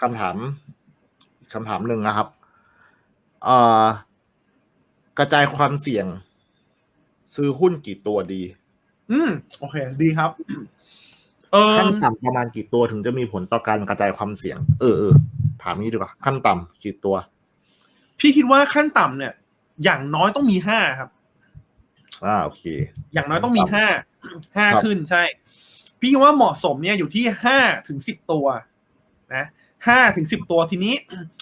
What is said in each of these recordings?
คำถามคำถามหนึ่งนะครับเอ่อกระจายความเสี่ยง ซื้อหุ้นกี่ตัวดี อืม โอเค ดีครับเออขั้นต่ำประมาณกี่ตัวถึงจะมีผลต่อการกระจายความเสี่ยง เออเออถามนี้ดีกว่า ขั้นต่ำกี่ตัว พี่คิดว่าขั้นต่ำเนี่ย อย่างน้อยต้องมีห้าครับ อ่าโอเค อย่างน้อยต้องมีห้าห้าครับขึ้นใช่ พี่คิดว่าเหมาะสมเนี่ยอยู่ที่ห้าถึงสิบตัว นะห้าถึงสิบตัวทีนี้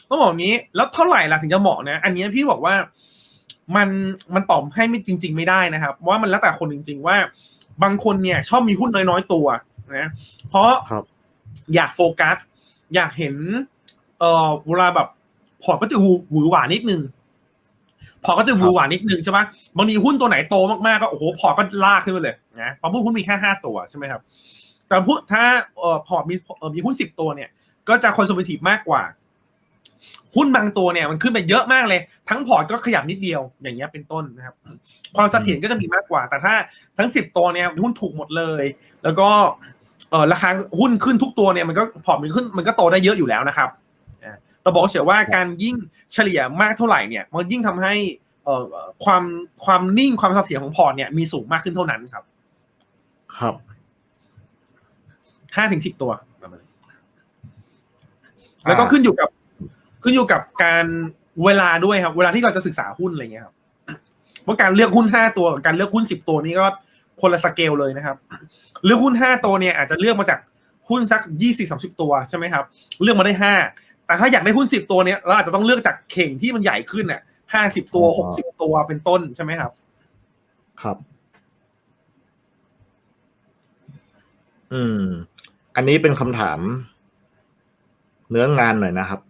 ต้องบอกแบบนี้ แล้วเท่าไหร่ล่ะถึงจะเหมาะนะ อันนี้พี่บอกว่ามันมันตอบให้ไม่จริง ๆ ไม่ได้นะครับ ว่ามันแล้วแต่คนจริง ๆ ว่า บางคนเนี่ย ชอบมีหุ้นน้อยๆตัวนะเพราะครับอยากโฟกัส อยากเห็น เอ่อเวลาแบบพอร์ตก็จะหวือหวานิดนึงพอร์ตก็จะหวือหวานิดนึงใช่ปะบางทีหุ้นตัวไหนโตมากๆก็โอ้โหพอร์ตก็ลากขึ้นมาเลยนะเพราะหุ้นมีแค่ห้าตัวใช่ไหมครับ แต่พูดถ้าเอ่อพอร์ตมีเอ่อมีหุ้นสิบตัวเนี่ย ก็จะคอน s e r v a t i v e มากกว่า หุ้นบางตัวเนี่ยมันขึ้นไปเยอะมากเลย ทั้งพอร์ตก็ขยับนิดเดียวอย่างเงี้ยเป็นต้นนะครับ ความเสถียรก็จะมีมากกว่า แต่ถ้าทั้งสิบตัวเนี่ยหุ้นถูกหมดเลย แล้วก็เออราคาหุ้นขึ้นทุกตัวเนี่ยมันก็พอร์ตมันขึ้นมันก็โตได้เยอะอยู่แล้วนะครับอ่าเราบอกเฉยว่าการยิ่งเฉลี่ยมากเท่าไหร่เนี่ย มันยิ่งทำให้เอ่อความความนิ่งความเสถียรของพอร์ตเนี่ยมีสูงมากขึ้นเท่านั้นครับ ครับห้าถึงสิบตัวประมาณนี้ แล้วก็ขึ้นอยู่กับ ขึ้นอยู่กับการเวลาด้วยครับ เวลาที่เราจะศึกษาหุ้นอะไรเงี้ยครับว่าการเลือกหุ้นห้าตัวกับการเลือกหุ้นสิบตัวนี้ก็คนละสเกลเลยนะครับ เลือกหุ้นห้าตัวเนี่ยอาจจะเลือกมาจากหุ้นสักยี่สิบสามสิบตัวใช่ไหมครับ เลือกมาได้ห้าแต่ถ้าอยากได้หุ้นสิบตัวเนี่ยเราอาจจะต้องเลือกจากเข่งที่มันใหญ่ขึ้นอะห้าสิบตัวอ๋อหกสิบตัวเป็นต้นใช่ไหมครับ ครับ อืม อันนี้เป็นคำถาม เนื้องานหน่อยนะครับ